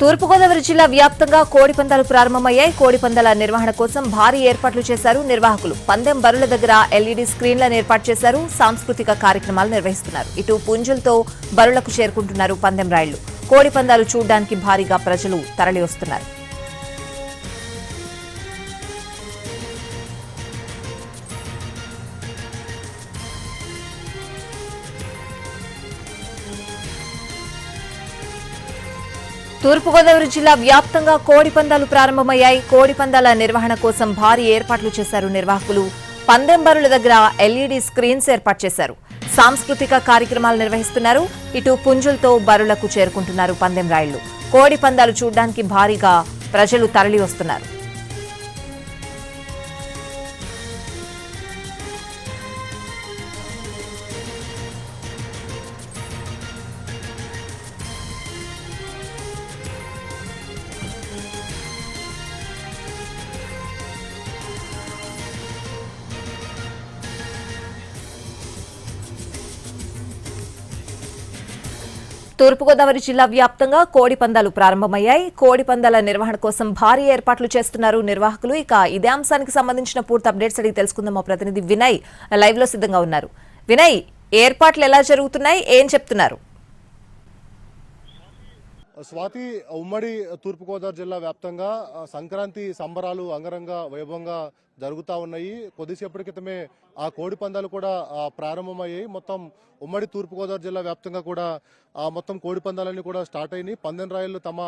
తూర్పుగోదావరి జిల్లా వ్యాప్తంగా కోడి పందాలు ప్రారంభమయ్యాయి. కోడి పందాల నిర్వహణ కోసం భారీ ఏర్పాట్లు చేశారు నిర్వాహకులు. పందెం బరుల దగ్గర ఎల్ఈడీ స్క్రీన్లను ఏర్పాటు చేశారు. సాంస్కృతిక కార్యక్రమాలు నిర్వహిస్తున్నారు. ఇటు పుంజులతో బరులకు చేరుకుంటున్నారు పందెం రాళ్ళు. కోడి పందాలు చూడడానికి భారీగా ప్రజలు తరలి తూర్పుగోదావరి జిల్లా వ్యాప్తంగా కోడి పందాలు ప్రారంభమయ్యాయి. కోడి పందాల నిర్వహణ కోసం భారీ ఏర్పాట్లు చేశారు నిర్వాహకులు. పందెం బరుల దగ్గర ఎల్ఈడీ స్క్రీన్స్ ఏర్పాటు చేశారు. సాంస్కృతిక కార్యక్రమాలు నిర్వహిస్తున్నారు. ఇటు పుంజులతో బరులకు చేరుకుంటున్నారు పందెం రాళ్ళు. కోడి పందాలు చూడడానికి భారీగా ప్రజలు తరలి వస్తున్నారు తూర్పుగోదావరి జిల్లా వ్యాప్తంగా కోడి పందాలు ప్రారంభమయ్యాయి. కోడి పందాల నిర్వహణ కోసం భారీ ఏర్పాట్లు చేస్తున్నారు నిర్వాహకులు. ఇక ఇదే అంశానికి సంబంధించిన పూర్తి అప్డేట్స్ అడిగి తెలుసుకుందాం. మా ప్రతినిధి వినయ్ లైవ్లో సిద్ధంగా ఉన్నారు. వినయ్ ఏర్పాట్లు ఎలా జరుగుతున్నాయి? ఏం చెప్తున్నారు? స్వాతి ఉమ్మడి తూర్పుగోదావరి జిల్లా వ్యాప్తంగా సంక్రాంతి సంబరాలు అంగరంగ వైభవంగా జరుగుతూ ఉన్నాయి. కొద్దిసేపటి క్రితమే ఆ కోడి పందాలు కూడా ప్రారంభమయ్యాయి. మొత్తం ఉమ్మడి తూర్పుగోదావరి జిల్లా వ్యాప్తంగా కూడా ఆ మొత్తం కోడి పందాలన్నీ కూడా స్టార్ట్ అయినాయి. పందెం రాయలు తమ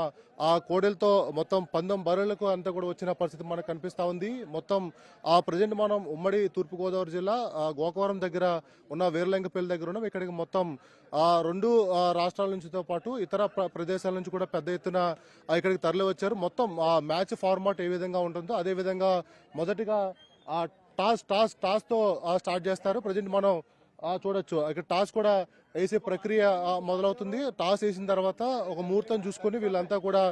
ఆ కోడెలతో మొత్తం పందెం బరులకు అంతా కూడా వచ్చిన పరిస్థితి మనకు కనిపిస్తూ ఉంది. మొత్తం ఆ ప్రజెంట్ మనం ఉమ్మడి తూర్పుగోదావరి జిల్లా గోకవరం దగ్గర ఉన్న వీరలింగపల్లి దగ్గర ఉన్నాం. ఇక్కడికి మొత్తం ఆ రెండు రాష్ట్రాల నుంచితో పాటు ఇతర ప్ర- ప్రదేశాల నుంచి కూడా పెద్ద ఎత్తున ఇక్కడికి తరలి వచ్చారు మొత్తం ఆ మ్యాచ్ ఫార్మాట్ ఏ విధంగా ఉంటుందో అదే విధంగా మొదటిగా టాస్ టాస్ టాస్తో స్టార్ట్ చేస్తారు. ప్రజెంట్ మనం చూడొచ్చు. ఇక్కడ టాస్ కూడా వేసే ప్రక్రియ మొదలవుతుంది. టాస్ వేసిన తర్వాత ఒక ముహూర్తం చూసుకొని వీళ్ళంతా కూడా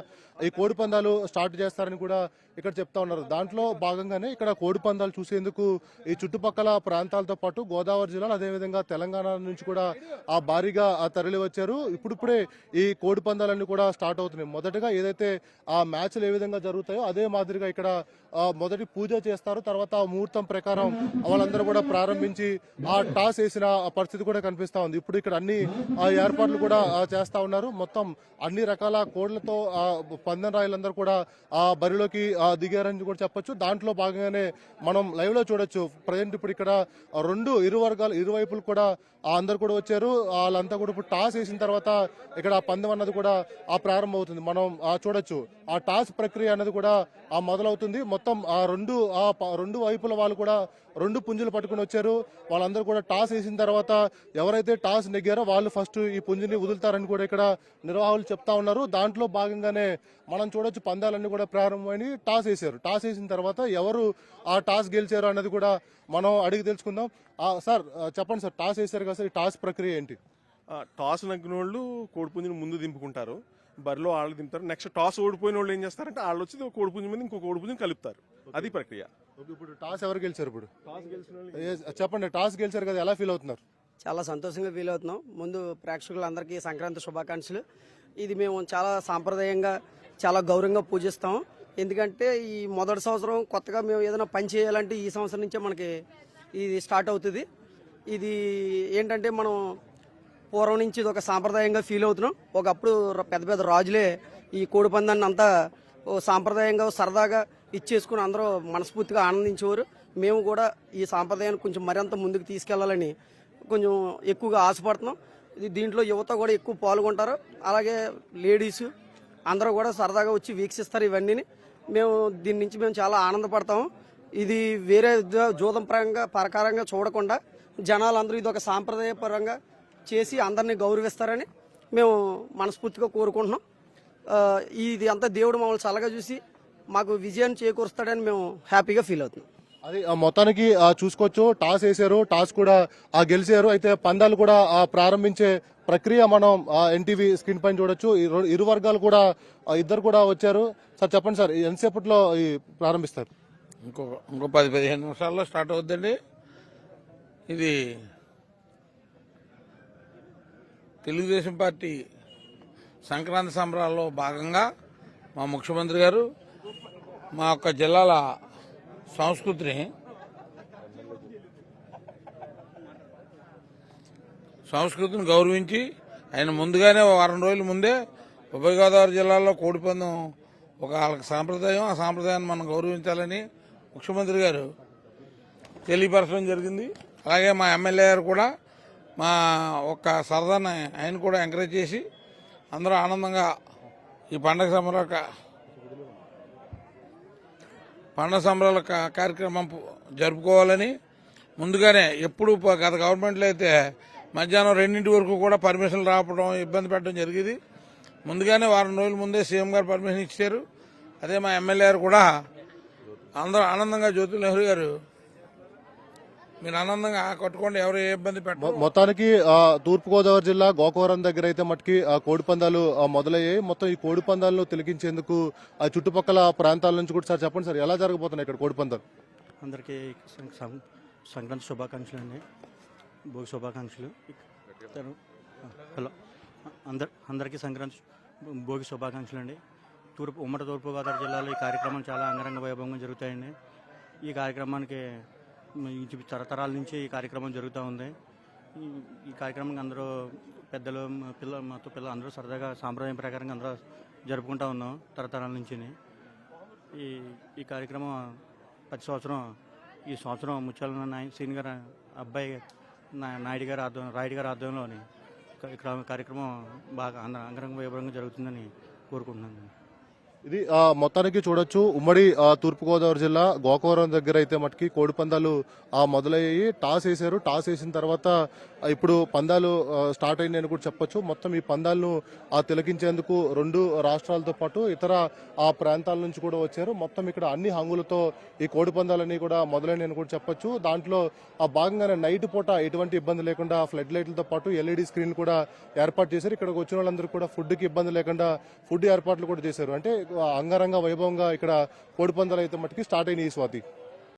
ఈ కోడి పందాలు స్టార్ట్ చేస్తారని కూడా ఇక్కడ చెప్తా ఉన్నారు. దాంట్లో భాగంగానే ఇక్కడ కోడి పందాలు చూసేందుకు ఈ చుట్టుపక్కల ప్రాంతాలతో పాటు గోదావరి జిల్లాలో అదేవిధంగా తెలంగాణ నుంచి కూడా ఆ భారీగా ఆ తరలి వచ్చారు. ఇప్పుడిప్పుడే ఈ కోడి పందాలన్నీ కూడా స్టార్ట్ అవుతున్నాయి. మొదటగా ఏదైతే ఆ మ్యాచ్లు ఏ విధంగా జరుగుతాయో అదే మాదిరిగా ఇక్కడ మొదటి పూజ చేస్తారు. తర్వాత ఆ ముహూర్తం ప్రకారం వాళ్ళందరూ కూడా ప్రారంభించి ఆ టాస్ వేసిన ఆ పరిస్థితి కూడా కనిపిస్తా ఉంది. ఇప్పుడు ఇక్కడ అన్ని ఆ ఏర్పాట్లు కూడా చేస్తా ఉన్నారు. మొత్తం అన్ని రకాల కోడ్లతో పందెం రాయలందరూ కూడా ఆ బరిలోకి దిగారని కూడా చెప్పొచ్చు. దాంట్లో భాగంగానే మనం లైవ్లో చూడొచ్చు. ప్రజెంట్ ఇప్పుడు ఇక్కడ రెండు ఇరు వర్గాలు ఇరువైపులు కూడా ఆ అందరు కూడా వచ్చారు. వాళ్ళంతా కూడా ఇప్పుడు టాస్ వేసిన తర్వాత ఇక్కడ ఆ పందెం అన్నది కూడా ఆ ప్రారంభం అవుతుంది మనం ఆ చూడొచ్చు. ఆ టాస్ ప్రక్రియ అన్నది కూడా ఆ మొదలవుతుంది. మొత్తం ఆ రెండు ఆ రెండు వైపుల వాళ్ళు కూడా రెండు పుంజులు పట్టుకుని వచ్చారు. వాళ్ళందరూ కూడా టాస్ వేసిన తర్వాత ఎవరైతే టాస్ నెగ్గారో వాళ్ళు ఫస్ట్ ఈ పుంజుని వదులుతారని కూడా ఇక్కడ నిర్వాహకులు చెప్తా ఉన్నారు. దాంట్లో భాగంగానే మనం చూడొచ్చు పందాలన్నీ కూడా ప్రారంభమని టాస్ వేశారు. టాస్ వేసిన తర్వాత ఎవరు ఆ టాస్ గెలిచారు అన్నది కూడా మనం అడిగి తెలుసుకుందాం. సార్ చెప్పండి సార్ టాస్ వేశారు కదా సార్ ఈ టాస్ ప్రక్రియ ఏంటి? టాస్ నగ్గిన వాళ్ళు కోడిపుంజుని ముందు దింపుకుంటారు. బరిలో వాళ్ళు దింపుతారు. నెక్స్ట్ టాస్ ఓడిపోయిన వాళ్ళు ఏం చేస్తారంటే వాళ్ళు వచ్చి కోడిపుంజు మీద ఇంకో కోడిపుంజుని కలుపుతారు. అది ప్రక్రియ. ఇప్పుడు టాస్ ఎవరు గెలిచారు ఇప్పుడు? చెప్పండి టాస్ గెలిచారు కదా ఎలా ఫీల్ అవుతున్నారు? చాలా సంతోషంగా ఫీల్ అవుతున్నాం. ముందు ప్రేక్షకులందరికీ సంక్రాంతి శుభాకాంక్షలు. ఇది మేము చాలా సాంప్రదాయంగా చాలా గౌరవంగా పూజిస్తాం. ఎందుకంటే ఈ మొదటి సంవత్సరం కొత్తగా మేము ఏదైనా పని చేయాలంటే ఈ సంవత్సరం నుంచే మనకి ఇది స్టార్ట్ అవుతుంది. ఇది ఏంటంటే మనం పూర్వం నుంచి ఇది ఒక సాంప్రదాయంగా ఫీల్ అవుతున్నాం. ఒకప్పుడు పెద్ద పెద్ద రాజులే ఈ కోడి పందాన్ని అంతా ఓ సాంప్రదాయంగా సరదాగా ఇచ్చేసుకుని అందరూ మనస్ఫూర్తిగా ఆనందించేవారు. మేము కూడా ఈ సాంప్రదాయాన్ని కొంచెం మరింత ముందుకు తీసుకెళ్ళాలని కొంచెం ఎక్కువగా ఆశపడుతున్నాం. ఇది దీంట్లో యువత కూడా ఎక్కువ పాల్గొంటారు. అలాగే లేడీస్ అందరూ కూడా సరదాగా వచ్చి వీక్షిస్తారు ఇవన్నీని. మేము దీని నుంచి మేము చాలా ఆనందపడతాము. ఇది వేరే జూదం పరంగా ప్రకారంగా చూడకుండా జనాలందరూ ఇది ఒక సాంప్రదాయపరంగా చేసి అందరినీ గౌరవిస్తారని మేము మనస్ఫూర్తిగా కోరుకుంటున్నాం. ఇది అంతా దేవుడు మమ్మల్ని చల్లగా చూసి మాకు విజయాన్ని చేకూరుస్తాడని మేము హ్యాపీగా ఫీల్ అవుతున్నాం. అది మొత్తానికి చూసుకోవచ్చు. టాస్ వేసారు. టాస్ కూడా గెలిచారు. అయితే పందాలు కూడా ప్రారంభించే ప్రక్రియ మనం ఎన్టీవీ స్క్రీన్ పైన చూడొచ్చు. ఇరు వర్గాలు కూడా ఇద్దరు కూడా వచ్చారు. సార్ చెప్పండి సార్ ఎంతసేపట్లో ప్రారంభిస్తారు? ఇంకో ఇంకో పది పదిహేను నిమిషాల్లో స్టార్ట్ అవుద్దండి. ఇది తెలుగుదేశం పార్టీ సంక్రాంతి సంబరాల్లో భాగంగా మా ముఖ్యమంత్రి గారు మా యొక్క జిల్లాల సంస్కృతిని సంస్కృతిని గౌరవించి ఆయన ముందుగానే వారం రోజుల ముందే ఉభయ గోదావరి జిల్లాలో కోడిపందం ఒక వాళ్ళకి సాంప్రదాయం ఆ సాంప్రదాయాన్ని మనం గౌరవించాలని ముఖ్యమంత్రి గారు తెలియపరచడం జరిగింది. అలాగే మా ఎమ్మెల్యే గారు కూడా మా ఒక్క సరదాన్ని ఆయన కూడా ఎంకరేజ్ చేసి అందరూ ఆనందంగా ఈ పండగ సంబరాల పండగ సంబరాల కార్యక్రమం జరుపుకోవాలని ముందుగానే ఎప్పుడు గత గవర్నమెంట్లో అయితే మధ్యాహ్నం రెండింటి వరకు కూడా పర్మిషన్లు రావడం ఇబ్బంది పెట్టడం జరిగేది. ముందుగానే వారం రోజుల ముందే సీఎం గారు పర్మిషన్ ఇచ్చారు. అదే మా ఎమ్మెల్యే గారు కూడా అందరూ ఆనందంగా జ్యోతి నెహ్రూ గారు మీరు ఆనందంగా కట్టుకోండి ఎవరు ఏ ఇబ్బంది పెట్టరు. మొత్తానికి తూర్పుగోదావరి జిల్లా గోకవరం దగ్గర అయితే మటుకి ఆ కోడి పందాలు ఆ, మొదలయ్యాయి. మొత్తం ఈ కోడి పందాలను తిలకించేందుకు ఆ చుట్టుపక్కల ప్రాంతాల నుంచి కూడా సార్ చెప్పండి సార్ ఎలా జరగబోతున్నాయి ఇక్కడ కోడి పందాలు అందరికీ సంక్రాంతి శుభాకాంక్షలు అండి. భోగి శుభాకాంక్షలు. హలో. అందర్ అందరికీ సంక్రాంతి భోగి శుభాకాంక్షలు అండి. తూర్పు ఉమ్మడి తూర్పుగోదావరి జిల్లాలో ఈ కార్యక్రమం చాలా అంగరంగ వైభవంగా జరుగుతాయండి. ఈ కార్యక్రమానికి ఇది తరతరాల నుంచి ఈ కార్యక్రమం జరుగుతూ ఉంది. ఈ ఈ కార్యక్రమానికి అందరూ పెద్దలు పిల్ల మాతో పిల్లలు అందరూ సరదాగా సాంప్రదాయం ప్రకారంగా అందరూ జరుపుకుంటూ ఉన్నాం తరతరాల నుంచి ఈ ఈ కార్యక్రమం ప్రతి సంవత్సరం ఈ సంవత్సరం ముచ్చాల నాయ సీని గారు అబ్బాయి నాయుడు గారి ఆధ్వర్యం రాయుడు గారి ఆధ్వర్యంలోని ఇక్కడ కార్యక్రమం బాగా అంగరంగ వైభవంగా జరుగుతుందని కోరుకుంటున్నాను. ఇది ఆ, మొత్తానికి చూడొచ్చు. ఉమ్మడి తూర్పుగోదావరి జిల్లా గోకవరం దగ్గర అయితే మటుకి కోడి పందాలు ఆ, మొదలయ్యాయి. టాస్ వేశారు. టాస్ వేసిన తర్వాత ఇప్పుడు పందాలు స్టార్ట్ స్టార్ట్ అని కూడా చెప్పొచ్చు. మొత్తం ఈ పందాలను తిలకించేందుకు రెండు రాష్ట్రాలతో పాటు ఇతర ఆ ప్రాంతాల నుంచి కూడా వచ్చారు. మొత్తం ఇక్కడ అన్ని హంగులతో ఈ కోడి పందాలన్నీ కూడా మొదలైనాయని కూడా చెప్పొచ్చు. దాంట్లో ఆ భాగంగానే నైట్ పూట ఎటువంటి ఇబ్బంది లేకుండా ఫ్లడ్ లైట్లతో పాటు ఎల్ఈడి స్క్రీన్ కూడా ఏర్పాటు చేశారు. ఇక్కడికి వచ్చిన వాళ్ళందరూ కూడా ఫుడ్కి ఇబ్బంది లేకుండా ఫుడ్ ఏర్పాట్లు కూడా చేశారు. అంటే అంగరంగ వైభవంగా ఇక్కడ కోడిపందాలు అయితే మట్టుకి స్టార్ట్ అయినాయి ఈ స్వాతి.